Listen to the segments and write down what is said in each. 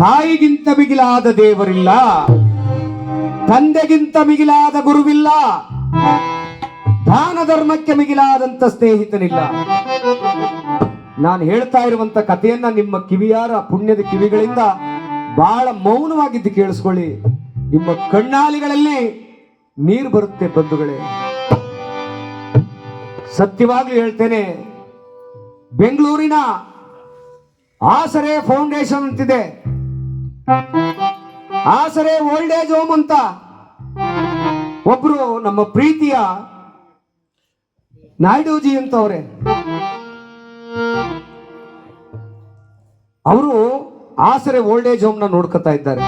ತಾಯಿಗಿಂತ ಮಿಗಿಲಾದ ದೇವರಿಲ್ಲ, ತಂದೆಗಿಂತ ಮಿಗಿಲಾದ ಗುರುವಿಲ್ಲ, ದಾನ ಧರ್ಮಕ್ಕೆ ಮಿಗಿಲಾದಂತ ಸ್ನೇಹಿತನಿಲ್ಲ. ನಾನು ಹೇಳ್ತಾ ಇರುವಂತ ಕಥೆಯನ್ನ ನಿಮ್ಮ ಕಿವಿಯಾರ, ಪುಣ್ಯದ ಕಿವಿಗಳಿಂದ ಬಹಳ ಮೌನವಾಗಿದ್ದು ಕೇಳಿಸ್ಕೊಳ್ಳಿ. ನಿಮ್ಮ ಕಣ್ಣಾಲಿಗಳಲ್ಲಿ ನೀರು ಬರುತ್ತೆ ಬಂಧುಗಳೇ. ಸತ್ಯವಾಗ್ಲೂ ಹೇಳ್ತೇನೆ, ಬೆಂಗಳೂರಿನ ಆಸರೆ ಫೌಂಡೇಶನ್ ಅಂತಿದೆ. ಆಸರೆ ಓಲ್ಡ್ ಏಜ್ ಹೋಮ್ ಅಂತ. ಒಬ್ರು ನಮ್ಮ ಪ್ರೀತಿಯ ನಾಯ್ಡೂಜಿ ಅಂತ ಅವರೇ ಅವರು ಆಸರೆ ಓಲ್ಡ್ ಏಜ್ ಹೋಮ್ನ ನೋಡ್ಕೊತಾ ಇದ್ದಾರೆ.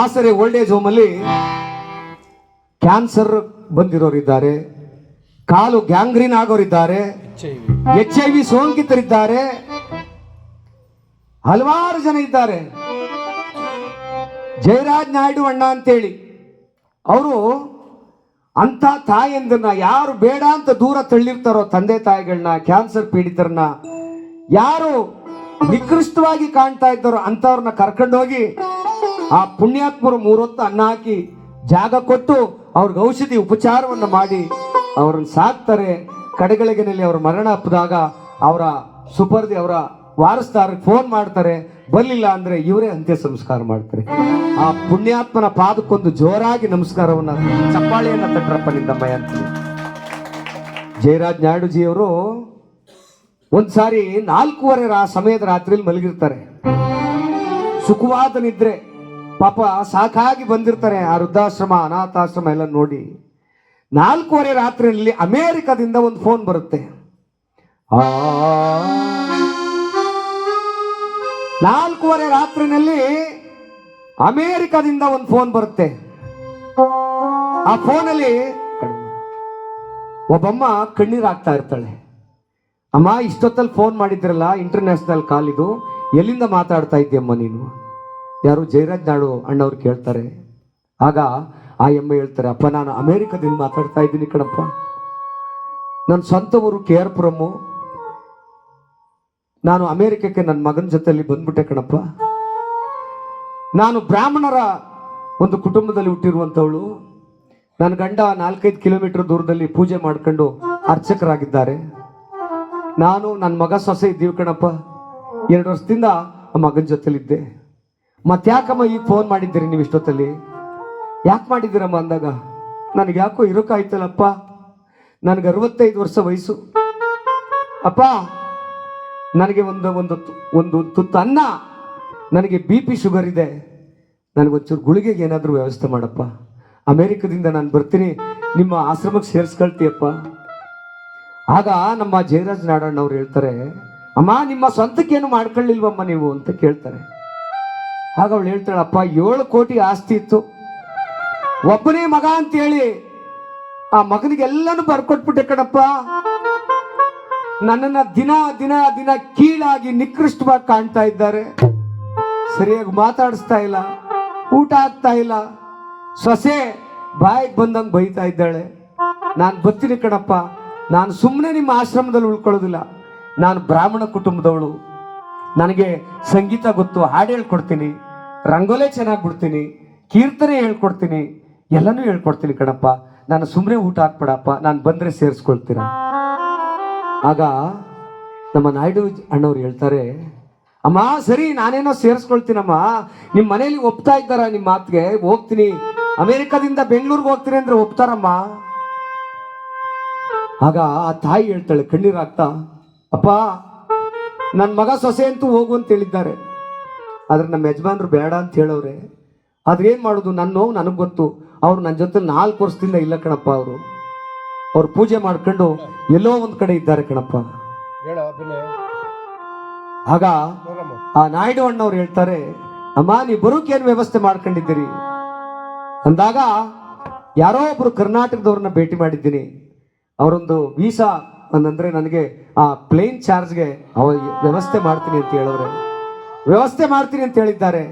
ಆಸರೆ ಓಲ್ಡ್ ಏಜ್ ಹೋಮ್ ಅಲ್ಲಿ ಕ್ಯಾನ್ಸರ್ ಬಂದಿರೋರಿದ್ದಾರೆ. ಕಾಲು ಗ್ಯಾಂಗ್ರೀನ್ ಆಗೋರಿದ್ದಾರೆ. ಎಚ್ ಐ ವಿ ಸೋಂಕಿತರಿದ್ದಾರೆ. ಹಲವಾರು ಜನ ಇದ್ದಾರೆ. ಜಯರಾಜ್ ನಾಯ್ಡು ಅಣ್ಣ ಅಂತೇಳಿ. ಅವರು ಅಂಥ ತಾಯಂದನ್ನ ಯಾರು ಬೇಡ ಅಂತ ದೂರ ತಳ್ಳಿರ್ತಾರೋ ತಂದೆ ತಾಯಿಗಳನ್ನ ಕ್ಯಾನ್ಸರ್ ಪೀಡಿತರನ್ನ, ಯಾರು ನಿಕೃಷ್ಟವಾಗಿ ಕಾಣ್ತಾ ಇದ್ದಾರೋ ಅಂಥವ್ರನ್ನ ಕರ್ಕೊಂಡೋಗಿ ಆ ಪುಣ್ಯಾತ್ಮರು ಮೂರೊತ್ತು ಅನ್ನ ಹಾಕಿ ಜಾಗ ಕೊಟ್ಟು ಅವ್ರಿಗೆ ಔಷಧಿ ಉಪಚಾರವನ್ನ ಮಾಡಿ ಅವ್ರನ್ನ ಸಾಕ್ತಾರೆ. ಕಡೆಗಳಿಗೆನಲ್ಲಿ ಅವರು ಮರಣ ಹಬ್ಬದಾಗ ಅವರ ಸುಪರ್ದಿ ಅವರ ವಾರಸ್ತಾರ ಫೋನ್ ಮಾಡ್ತಾರೆ ಬರಲಿಲ್ಲ ಅಂದ್ರೆ ಇವರೇ ಅಂತ್ಯ ಸಂಸ್ಕಾರ ಮಾಡ್ತಾರೆ. ಆ ಪುಣ್ಯಾತ್ಮನ ಪಾದಕ್ಕೊಂದು ಜೋರಾಗಿ ನಮಸ್ಕಾರವನ್ನ ಚಪ್ಪಾಳೆಯನ್ನ ತಟ್ರಪ್ಪ ನಿಂದಮ್ಮಯ್ಯ ಅಂತ ಜಯರಾಜ್ ನಾಯ್ಡುಜಿಯವರು ಒಂದ್ಸಾರಿ ನಾಲ್ಕೂವರೆ ರಾ ಸಮಯದ ರಾತ್ರಿಯಲ್ಲಿ ಮಲಗಿರ್ತಾರೆ. ಸುಖವಾದ ನಿದ್ರೆ ಪಾಪ ಸಾಕಾಗಿ ಬಂದಿರ್ತಾರೆ ಆ ವೃದ್ಧಾಶ್ರಮ, ಅನಾಥಾಶ್ರಮ ಎಲ್ಲ ನೋಡಿ. ನಾಲ್ಕೂವರೆ ರಾತ್ರಿಯಲ್ಲಿ ಅಮೇರಿಕದಿಂದ ಒಂದು ಫೋನ್ ಬರುತ್ತೆ. ನಾಲ್ಕೂವರೆ ರಾತ್ರಿನಲ್ಲಿ ಅಮೇರಿಕದಿಂದ ಒಂದು ಫೋನ್ ಬರುತ್ತೆ. ಆ ಫೋನಲ್ಲಿ ಒಬ್ಬಮ್ಮ ಕಣ್ಣೀರು ಇರ್ತಾಳೆ. ಅಮ್ಮ, ಇಷ್ಟೊತ್ತಲ್ಲಿ ಫೋನ್ ಮಾಡಿದ್ರಲ್ಲ, ಇಂಟರ್ನ್ಯಾಷನಲ್ ಕಾಲ್ ಇದು. ಎಲ್ಲಿಂದ ಮಾತಾಡ್ತಾ ಇದ್ದೀಯಮ್ಮ ನೀನು? ಯಾರು ಜಯರಾಜ್ ನಾಡು ಅಣ್ಣವ್ರು ಕೇಳ್ತಾರೆ. ಆಗ ಆ ಎಮ್ಮೆ ಹೇಳ್ತಾರೆ, ಅಪ್ಪ, ನಾನು ಅಮೇರಿಕದಿಂದ ಮಾತಾಡ್ತಾ ಇದ್ದೀನಿ ಕಣಪ್ಪ. ನನ್ನ ಸ್ವಂತ ಊರು ಕೆ ಆರ್ ಪುರಮ್ಮು ನಾನು ಅಮೇರಿಕಕ್ಕೆ ನನ್ನ ಮಗನ ಜೊತೆಯಲ್ಲಿ ಬಂದ್ಬಿಟ್ಟೆ ಕಣಪ್ಪ. ನಾನು ಬ್ರಾಹ್ಮಣರ ಒಂದು ಕುಟುಂಬದಲ್ಲಿ ಹುಟ್ಟಿರುವಂಥವಳು ನನ್ನ ಗಂಡ ನಾಲ್ಕೈದು ಕಿಲೋಮೀಟರ್ ದೂರದಲ್ಲಿ ಪೂಜೆ ಮಾಡ್ಕೊಂಡು ಅರ್ಚಕರಾಗಿದ್ದಾರೆ. ನಾನು ನನ್ನ ಮಗ ಸೊಸೆ ಇದ್ದೀವಿ ಕಣಪ್ಪ. ಎರಡು ವರ್ಷದಿಂದ ಆ ಮಗನ ಜೊತೆಲಿದ್ದೆ. ಮತ್ತ್ಯಾಕಮ್ಮ ಈಗ ಫೋನ್ ಮಾಡಿದ್ದೀರಿ ನೀವು ಇಷ್ಟೊತ್ತಲ್ಲಿ ಯಾಕೆ ಮಾಡಿದ್ದೀರಮ್ಮ ಅಂದಾಗ? ನನಗೆ ಯಾಕೋ ಇರೋಕ್ಕಾಯ್ತಲ್ಲಪ್ಪ ನನಗೆ ಅರವತ್ತೈದು ವರ್ಷ ವಯಸ್ಸು. ಅಪ್ಪ, ನನಗೆ ಒಂದು ಒಂದು ಒಂದು ತುತ್ತು ಅನ್ನ, ನನಗೆ ಬಿ ಪಿ ಶುಗರ್ ಇದೆ. ನನಗೊಂಚೂರು ಗುಳಿಗೆಗೆ ಏನಾದರೂ ವ್ಯವಸ್ಥೆ ಮಾಡಪ್ಪ. ಅಮೇರಿಕದಿಂದ ನಾನು ಬರ್ತೀನಿ. ನಿಮ್ಮ ಆಶ್ರಮಕ್ಕೆ ಸೇರಿಸ್ಕೊಳ್ತೀಯಪ್ಪ. ಆಗ ನಮ್ಮ ಜಯರಾಜ್ ನಾಡಣ್ಣವ್ರು ಹೇಳ್ತಾರೆ, ಅಮ್ಮ, ನಿಮ್ಮ ಸ್ವಂತಕ್ಕೇನು ಮಾಡ್ಕೊಳ್ಳಿಲ್ವಮ್ಮ ನೀವು? ಅಂತ ಕೇಳ್ತಾರೆ. ಆಗ ಅವಳು ಹೇಳ್ತಾಳಪ್ಪ, ಏಳು ಕೋಟಿ ಆಸ್ತಿ ಇತ್ತು. ಒಬ್ಬನೇ ಮಗ ಅಂತೇಳಿ ಆ ಮಗನಿಗೆಲ್ಲನೂ ಬರ್ಕೊಟ್ಬಿಟ್ಟೆ ಕಣಪ್ಪ. ನನ್ನನ್ನ ದಿನ ದಿನ ದಿನ ಕೀಳಾಗಿ ನಿಕೃಷ್ಟವಾಗಿ ಕಾಣ್ತಾ ಇದ್ದಾರೆ. ಸರಿಯಾಗಿ ಮಾತಾಡಿಸ್ತಾ ಇಲ್ಲ, ಊಟ ಆಗ್ತಾ ಇಲ್ಲ. ಸೊಸೆ ಬಾಯಿಗೆ ಬಂದಂಗೆ ಬೈತಾ ಇದ್ದಾಳೆ. ನಾನು ಬರ್ತೀನಿ ಕಣಪ್ಪ. ನಾನು ಸುಮ್ಮನೆ ನಿಮ್ಮ ಆಶ್ರಮದಲ್ಲಿ ಉಳ್ಕೊಳ್ಳೋದಿಲ್ಲ. ನಾನು ಬ್ರಾಹ್ಮಣ ಕುಟುಂಬದವಳು. ನನಗೆ ಸಂಗೀತ ಗೊತ್ತು, ಹಾಡು ಹೇಳ್ಕೊಡ್ತೀನಿ. ರಂಗೋಲೆ ಚೆನ್ನಾಗಿ ಬಿಡ್ತೀನಿ. ಕೀರ್ತನೆ ಹೇಳ್ಕೊಡ್ತೀನಿ. ಎಲ್ಲನೂ ಹೇಳ್ಕೊಡ್ತೀನಿ ಕಣಪ್ಪ. ನಾನು ಸುಮ್ಮನೆ ಊಟ ಹಾಕ್ಬಿಡಪ್ಪ. ನಾನು ಬಂದರೆ ಸೇರಿಸ್ಕೊಳ್ತೀರಾ. ಆಗ ನಮ್ಮ ನಾಯ್ಡು ಅಣ್ಣವ್ರು ಹೇಳ್ತಾರೆ, ಅಮ್ಮ, ಸರಿ, ನಾನೇನೋ ಸೇರಿಸ್ಕೊಳ್ತೀನಮ್ಮ. ನಿಮ್ಮ ಮನೇಲಿ ಒಪ್ತಾ ಇದ್ದಾರ ನಿಮ್ಮ ಮಾತಿಗೆ? ಹೋಗ್ತೀನಿ. ಅಮೇರಿಕಾದಿಂದ ಬೆಂಗಳೂರಿಗೆ ಹೋಗ್ತೀನಿ ಅಂದ್ರೆ ಒಪ್ತಾರಮ್ಮ. ಆಗ ಆ ತಾಯಿ ಹೇಳ್ತಾಳೆ ಕಣ್ಣೀರಾಗ್ತಾ ಅಪ್ಪ ನನ್ನ ಮಗ ಸೊಸೆ ಅಂತೂ ಹೋಗು ಅಂತ ಹೇಳಿದ್ದಾರೆ. ಆದ್ರೆ ನಮ್ಮ ಯಜಮಾನ್ರು ಬೇಡ ಅಂತ ಹೇಳೋರೆ ಆದ್ರೆ ಮಾಡೋದು? ನನ್ನ ನೋವು ನನಗೆ ಗೊತ್ತು. ಅವ್ರು ನನ್ನ ಜೊತೆ ನಾಲ್ಕು ವರ್ಷದಿಂದ ಇಲ್ಲ ಕಣಪ್ಪ ಅವರು. ಅವ್ರು ಪೂಜೆ ಮಾಡ್ಕೊಂಡು ಎಲ್ಲೋ ಒಂದ್ ಕಡೆ ಇದ್ದಾರೆ ಕಣಪ್ಪ. ಆಗ ಆ ನಾಯ್ಡು ಅಣ್ಣವ್ರು ಹೇಳ್ತಾರೆ ಅಮ್ಮ ನೀವು ಬರೋಕೆ ಏನು ವ್ಯವಸ್ಥೆ ಮಾಡ್ಕೊಂಡಿದ್ದೀರಿ? ಅಂದಾಗ ಯಾರೋ ಒಬ್ರು ಕರ್ನಾಟಕದವ್ರನ್ನ ಭೇಟಿ ಮಾಡಿದ್ದೀನಿ. ಅವರೊಂದು ವೀಸಾ ಅಂತಂದ್ರೆ ನನಗೆ ಆ ಪ್ಲೇನ್ ಚಾರ್ಜ್ಗೆ ಅವ ವ್ಯವಸ್ಥೆ ಮಾಡ್ತೀನಿ ಅಂತ ಹೇಳಿದ್ರೆ. ವ್ಯವಸ್ಥೆ ಮಾಡ್ತೀನಿ ಅಂತ ಹೇಳಿದ್ದಾರೆ.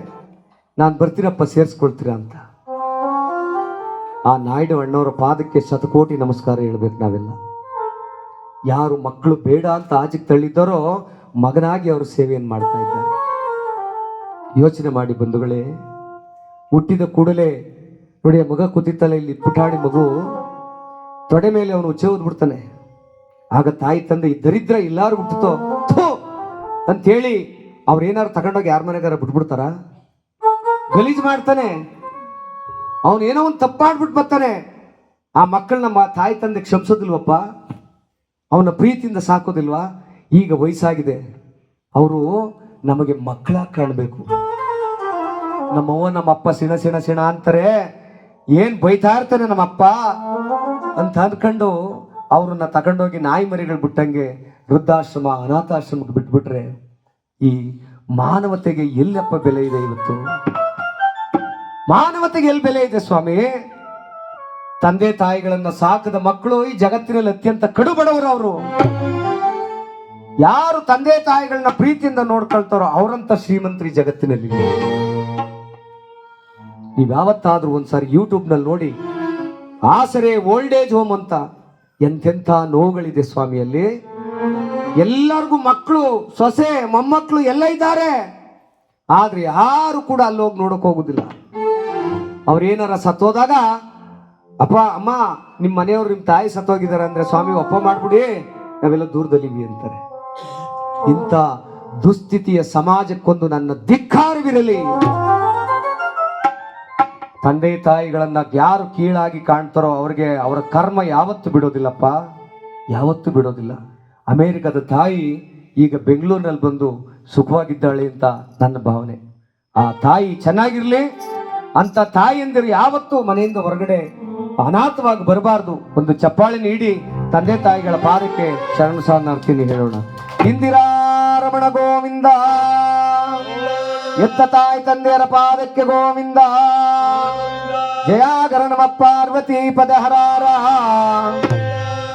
ನಾನು ಬರ್ತೀನಪ್ಪ ಸೇರಿಸ್ಕೊಳ್ತೀರಾ ಅಂತ. ಆ ನಾಯ್ಡು ಅಣ್ಣವರ ಪಾದಕ್ಕೆ ಶತಕೋಟಿ ನಮಸ್ಕಾರ ಹೇಳ್ಬೇಕು ನಾವೆಲ್ಲ. ಯಾರು ಮಕ್ಕಳು ಬೇಡ ಅಂತ ಆಚೆಗೆ ತಳ್ಳಿದ್ದಾರೋ ಮಗನಾಗಿ ಅವರು ಸೇವೆಯನ್ನು ಮಾಡ್ತಾ ಇದ್ದಾರೆ. ಯೋಚನೆ ಮಾಡಿ ಬಂಧುಗಳೇ, ಹುಟ್ಟಿದ ಕೂಡಲೇ ನೋಡಿ ಮಗ ಕೂತಿತ್ತಲ್ಲ ಇಲ್ಲಿ ಪುಟಾಣಿ ಮಗು ತೊಡೆ ಮೇಲೆ ಅವನು ಉಚ್ಚೆ ಓದ್ಬಿಡ್ತಾನೆ ಆಗ ತಾಯಿ ತಂದೆ ದರಿದ್ರ ಎಲ್ಲಾರು ಥು! ಅಂತೇಳಿ ಅವ್ರು ಏನಾರು ತಗೊಂಡೋಗಿ ಯಾರ ಮನೆಗಾರ ಬಿಟ್ಬಿಡ್ತಾರ? ಗಲೀಜ್ ಮಾಡ್ತಾನೆ. ಅವನು ಏನೋ ಒಂದು ತಪ್ಪಾಡ್ಬಿಟ್ಟು ಬರ್ತಾನೆ. ಆ ಮಕ್ಕಳನ್ನ ನಮ್ಮ ತಾಯಿ ತಂದೆ ಕ್ಷಮಿಸೋದಿಲ್ವಪ್ಪ? ಅವನ ಪ್ರೀತಿಯಿಂದ ಸಾಕೋದಿಲ್ವಾ? ಈಗ ವಯಸ್ಸಾಗಿದೆ. ಅವರು ನಮಗೆ ಮಕ್ಕಳ ಕಾಣಬೇಕು. ನಮ್ಮವ್ವ, ನಮ್ಮಪ್ಪ ಸಿಣ ಸಿಣ ಸಿಣ ಅಂತಾರೆ. ಏನ್ ಬೈತಾ ಇರ್ತಾನೆ ನಮ್ಮಪ್ಪ? ಅಂತ ಅಂದ್ಕೊಂಡು ಅವ್ರನ್ನ ತಗೊಂಡೋಗಿ ನಾಯಿ ಮರಿಗಳು ಬಿಟ್ಟಂಗೆ ವೃದ್ಧಾಶ್ರಮ, ಅನಾಥಾಶ್ರಮಕ್ಕೆ ಬಿಟ್ಬಿಟ್ರೆ ಈ ಮಾನವತೆಗೆ ಎಲ್ಲಪ್ಪ ಬೆಲೆ ಇದೆ ಇವತ್ತು? ಮಾನವತೆಗೆ ಎಲ್ಲಿ ಬೆಲೆ ಇದೆ ಸ್ವಾಮಿ. ತಂದೆ ತಾಯಿಗಳನ್ನ ಸಾಕದ ಮಕ್ಕಳು ಈ ಜಗತ್ತಿನಲ್ಲಿ ಅತ್ಯಂತ ಕಡು ಬಡವರು ಅವರು. ಯಾರು ತಂದೆ ತಾಯಿಗಳನ್ನ ಪ್ರೀತಿಯಿಂದ ನೋಡ್ಕೊಳ್ತಾರೋ ಅವರಂತ ಶ್ರೀಮಂತರಿ ಜಗತ್ತಿನಲ್ಲಿ ನೀವ್ ಯಾವತ್ತಾದ್ರೂ ಒಂದ್ಸಾರಿ ಯೂಟ್ಯೂಬ್ನಲ್ಲಿ ನೋಡಿ, ಆಸರೆ ಓಲ್ಡ್ ಏಜ್ ಹೋಮ್ ಅಂತ ಎಂತೆಂಥ ನೋವುಗಳಿದೆ ಸ್ವಾಮಿಯಲ್ಲಿ ಎಲ್ಲರಿಗೂ ಮಕ್ಕಳು, ಸೊಸೆ, ಮೊಮ್ಮಕ್ಕಳು ಎಲ್ಲ ಇದ್ದಾರೆ. ಆದ್ರೆ ಯಾರು ಕೂಡ ಅಲ್ಲಿ ಹೋಗಿ ನೋಡಕ್ ಹೋಗುದಿಲ್ಲ. ಅವ್ರೇನಾರ ಸತ್ತೋದಾಗ, ಅಪ್ಪ, ಅಮ್ಮ ನಿಮ್ಮ ಮನೆಯವ್ರು ನಿಮ್ಮ ತಾಯಿ ಸತ್ತೋಗಿದ್ದಾರೆ ಅಂದ್ರೆ ಸ್ವಾಮಿ ಒಪ್ಪ ಮಾಡ್ಬಿಡಿ, ನಾವೆಲ್ಲ ದೂರದಲ್ಲಿವಿ ಅಂತಾರೆ. ಇಂಥ ದುಸ್ಥಿತಿಯ ಸಮಾಜಕ್ಕೊಂದು ನನ್ನ ಧಿಕ್ಕಾರವಿರಲಿ. ತಂದೆ ತಾಯಿಗಳನ್ನ ಯಾರು ಕೀಳಾಗಿ ಕಾಣ್ತಾರೋ ಅವ್ರಿಗೆ ಅವರ ಕರ್ಮ ಯಾವತ್ತು ಬಿಡೋದಿಲ್ಲಪ್ಪ. ಯಾವತ್ತು ಬಿಡೋದಿಲ್ಲ. ಅಮೇರಿಕದ ತಾಯಿ ಈಗ ಬೆಂಗಳೂರಿನಲ್ಲಿ ಬಂದು ಸುಖವಾಗಿದ್ದಾಳೆ ಅಂತ ನನ್ನ ಭಾವನೆ. ಆ ತಾಯಿ ಚೆನ್ನಾಗಿರ್ಲಿ ಅಂತ ತಾಯಿಯಂದಿರು ಯಾವತ್ತೂ ಮನೆಯಿಂದ ಹೊರಗಡೆ ಅನಾಥವಾಗಿ ಬರಬಾರ್ದು. ಒಂದು ಚಪ್ಪಾಳೆ ನೀಡಿ ತಂದೆ ತಾಯಿಗಳ ಪಾದಕ್ಕೆ ಶರಣ ಸಾಧನ ಹೇಳೋಣ. ಇಂದಿರಾ ರಮಣ ಗೋವಿಂದ. ಎತ್ತ ತಾಯಿ ತಂದೆಯರ ಪಾದಕ್ಕೆ ಗೋವಿಂದ. ಜಯಾಗರಣಮ ಪಾರ್ವತಿ ಪದಹರಾರ.